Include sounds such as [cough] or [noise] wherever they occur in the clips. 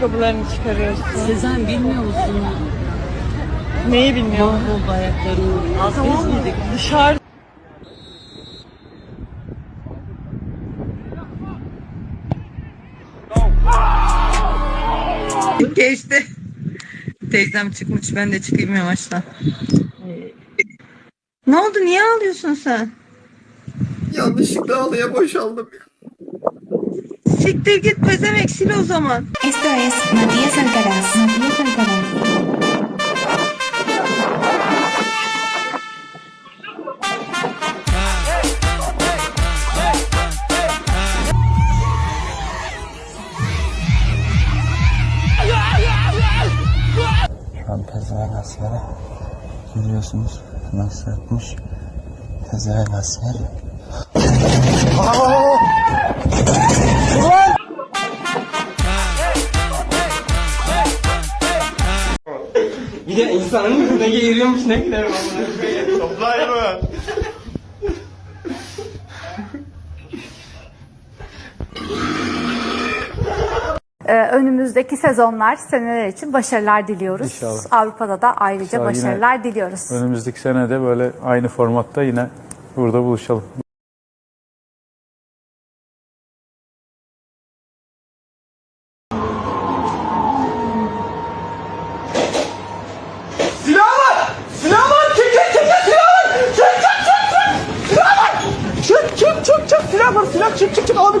ayakkabılarını çıkarıyorsun? Sezen bilmiyor musun? Neyi bilmiyorum. Mahvoldu ayakların. Az gezmedik. Dışarı Geçti. Teyzem çıkmış ben de çıkayım yavaştan. Ne oldu niye ağlıyorsun sen? Yanlışlıkla halıya boşaldım ya. Siktir git pezemek sil o zaman. Esto es Matías Alcaraz. Matías Alcaraz. Şu an pezevenk askeri. Görüyorsunuz nasıl yapmış. Pezevenk askeri. Bir de insanın ne geğiriyormuş ne gider amına Toplayın mı? Ee, önümüzdeki sezonlar, seneler için başarılar diliyoruz. İnşallah. Avrupa'da da ayrıca İnşallah başarılar diliyoruz. Önümüzdeki sene de böyle aynı formatta yine burada buluşalım.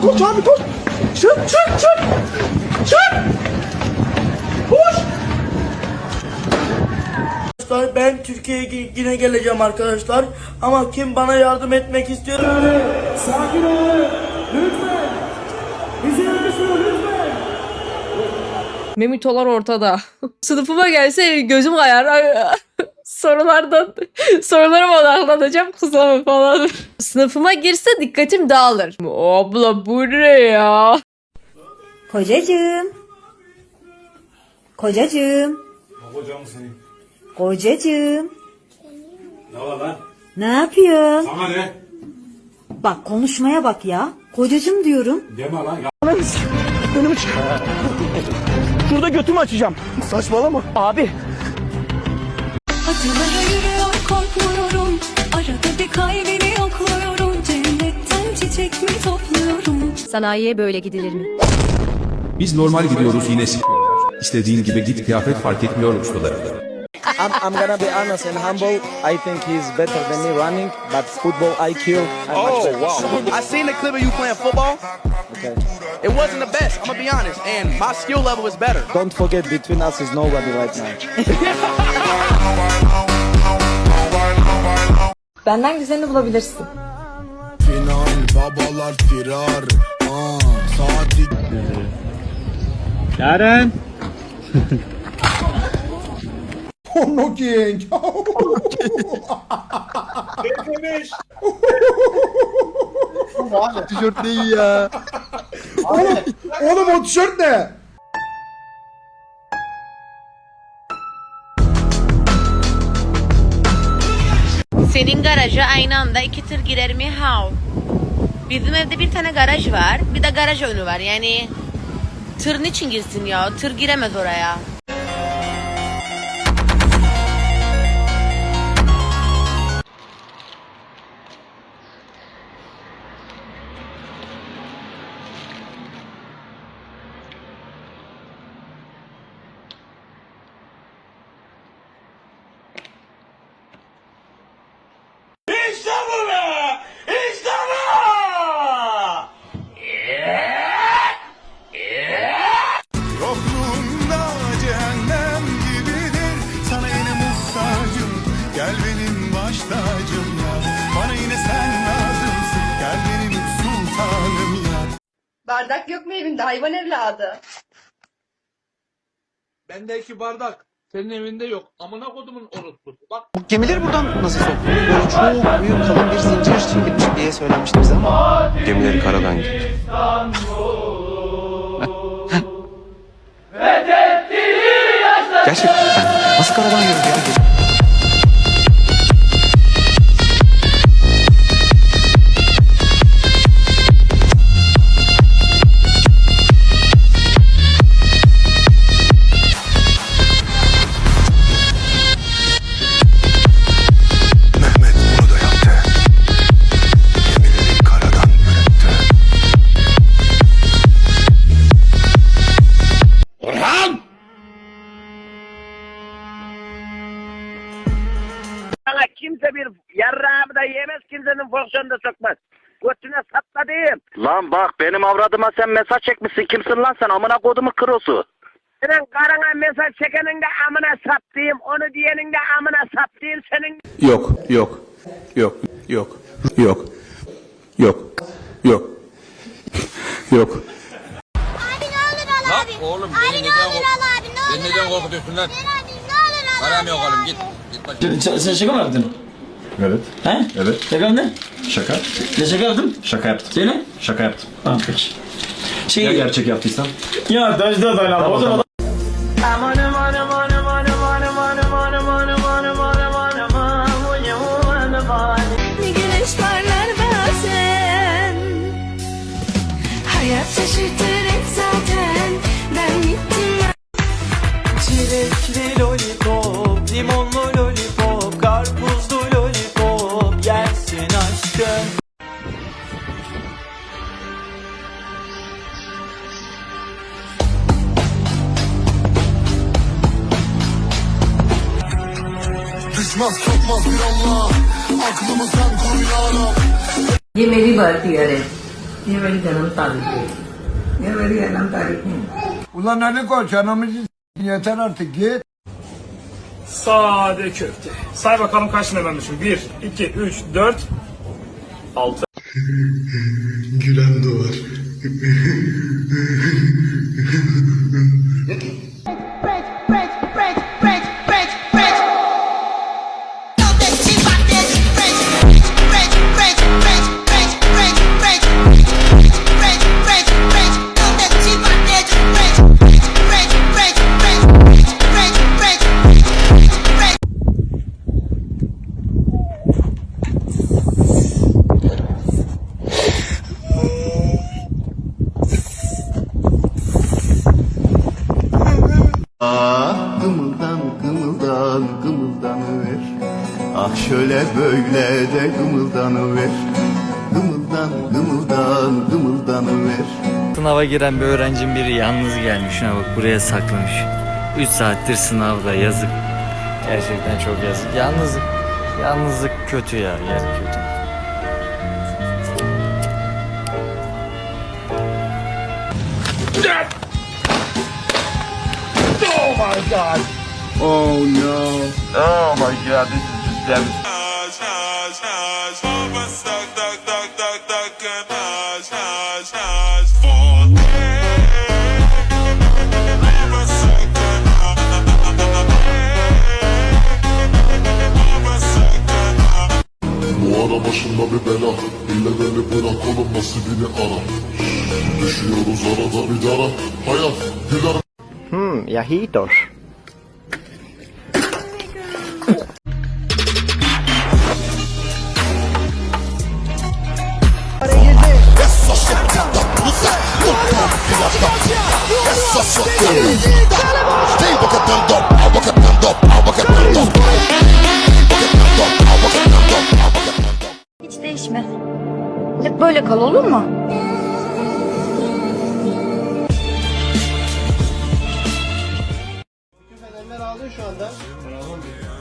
Abi koş abi koş! Çık çık çık! Çık! Koş! Arkadaşlar ben Türkiye'ye yine geleceğim arkadaşlar. Ama kim bana yardım etmek istiyor? Sakin olun. Lütfen. Lütfen. Memitolar ortada. [laughs] Sınıfıma gelse gözüm kayar. [laughs] Sorulardan sorularıma odaklanacağım kızım falan. Sınıfıma girse dikkatim dağılır. Abla bu ne ya? Kocacığım. Kocacığım. Kocam senin. Kocacığım. Ne var lan? Ne yapıyorsun? Sana ne? Bak konuşmaya bak ya. Kocacığım diyorum. Önümü çık. Şurada götümü açacağım. Saçmalama. Abi. Acılara yürüyor korkmuyorum. Arada bir kalbini yokluyorum. Cennetten çiçek mi topluyorum? Sanayiye böyle gidilir mi? Biz normal gidiyoruz yine s**yorlar. İstediğin gibi git kıyafet fark etmiyor ustaları. I'm, I'm gonna be honest and humble. I think he's better than me running, but football IQ. I'm much better. wow. [laughs] I seen the clip of you playing football. Okay. It wasn't the best, I'm gonna be honest. And my skill level is better. Don't forget, between us is nobody right now. [laughs] Benden güzelini bulabilirsin. Final babalar firar. Aa, saati Yaren. Porno King. Tişört ne iyi ya. oğlum, oğlum o tişört ne? Senin garaja aynı anda iki tır girer mi? How? Bizim evde bir tane garaj var. Bir de garaj önü var. Yani tır niçin girsin ya? Tır giremez oraya. Bardak yok mu evinde hayvan evladı? Bende iki bardak. Senin evinde yok. Amına kodumun orospusu. Bak Gemileri buradan nasıl soktun? Böyle çok büyük kalın bir zincir çekilmiş diye söylenmişti bize ama. Gemileri karadan gitti. Gerçekten nasıl karadan yürüdü ya? Böyle bir yarrağımı da yemez kimsenin fonksiyonunu da sokmaz. Götüne sapla diyeyim. Lan bak benim avradıma sen mesaj çekmişsin. Kimsin lan sen amına kodumu kırosu. Senin karına mesaj çekenin de amına sap diyeyim. Onu diyenin de amına sap diyeyim. Senin Yok, yok, yok, yok, yok, yok, yok, yok. Abi ne olur al abi. Oğlum abi ne olur al abi ne olur. Beni neden korkutuyorsun lan? abi ne olur al Param yok oğlum git. Sen, sen şaka mı yaptın? Evet, He? evet. Şaka ne? Şaka. Ne şaka yaptın? Şaka yaptım. Söyle. Şaka yaptım. Tamam peki. Şey, Ya gerçek yaptıysam? ya Dajda da lan. O zaman Düşmez kalkmaz bir Allah. Aklımı sen koru ya ये मेरी birth year है ये मेरी जन्म तारीख है ये मेरी जन्म तारीख है Ulan Ali Koç anamızı s- yeter artık git. Sade köfte. Say bakalım kaç tane vermişim. 1, 2, 3, 4, 6. Gülen doğar. Ah Şöyle böyle de gımıldanıver Gımıldan gımıldan gımıldanıver Sınava giren bir öğrencim biri yalnız gelmiş. Şuna bak buraya saklamış. 3 saattir sınavda yazık. Gerçekten çok yazık. Yalnızlık, yalnızlık kötü ya. Yani kötü. Oh my god. Oh no Oh my god this is Bu ara başımda bir bela. İlle beni bırak oğlum nasibini ara? Düşüyoruz arada bir dara Hayat güler. Hmm, yahitos. Hiç değişme. Hep böyle kal olur mu? Fenerler ağlıyor şu anda.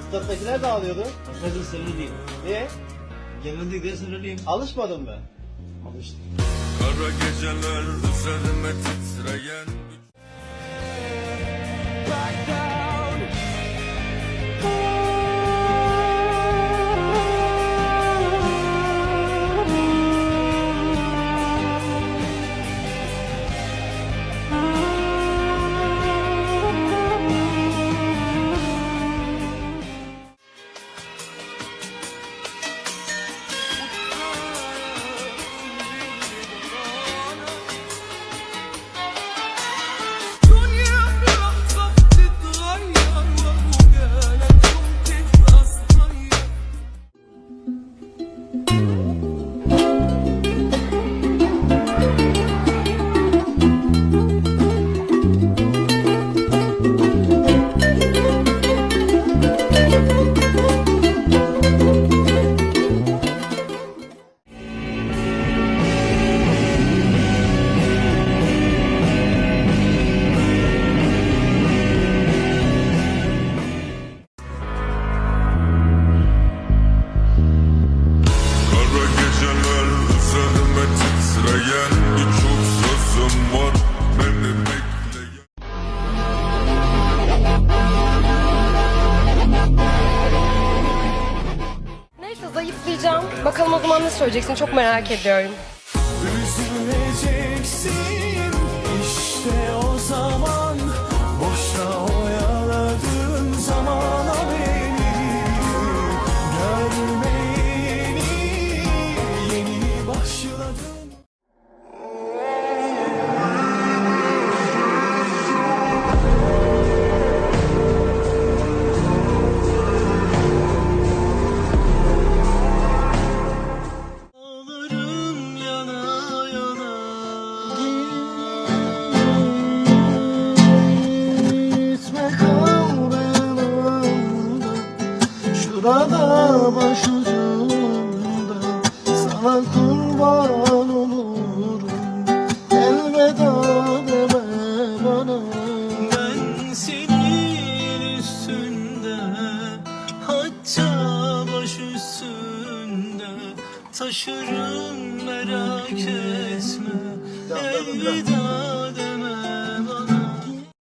Stat'takiler de ağlıyordu. Nasıl sinirliyim. Niye? Yenildikleri sinirliyim. Alışmadın mı? Alıştım. Kara geceler üzerime titreyen Bakalım o zaman ne söyleyeceksin çok merak ediyorum. Üzüleceksin. Sana kurban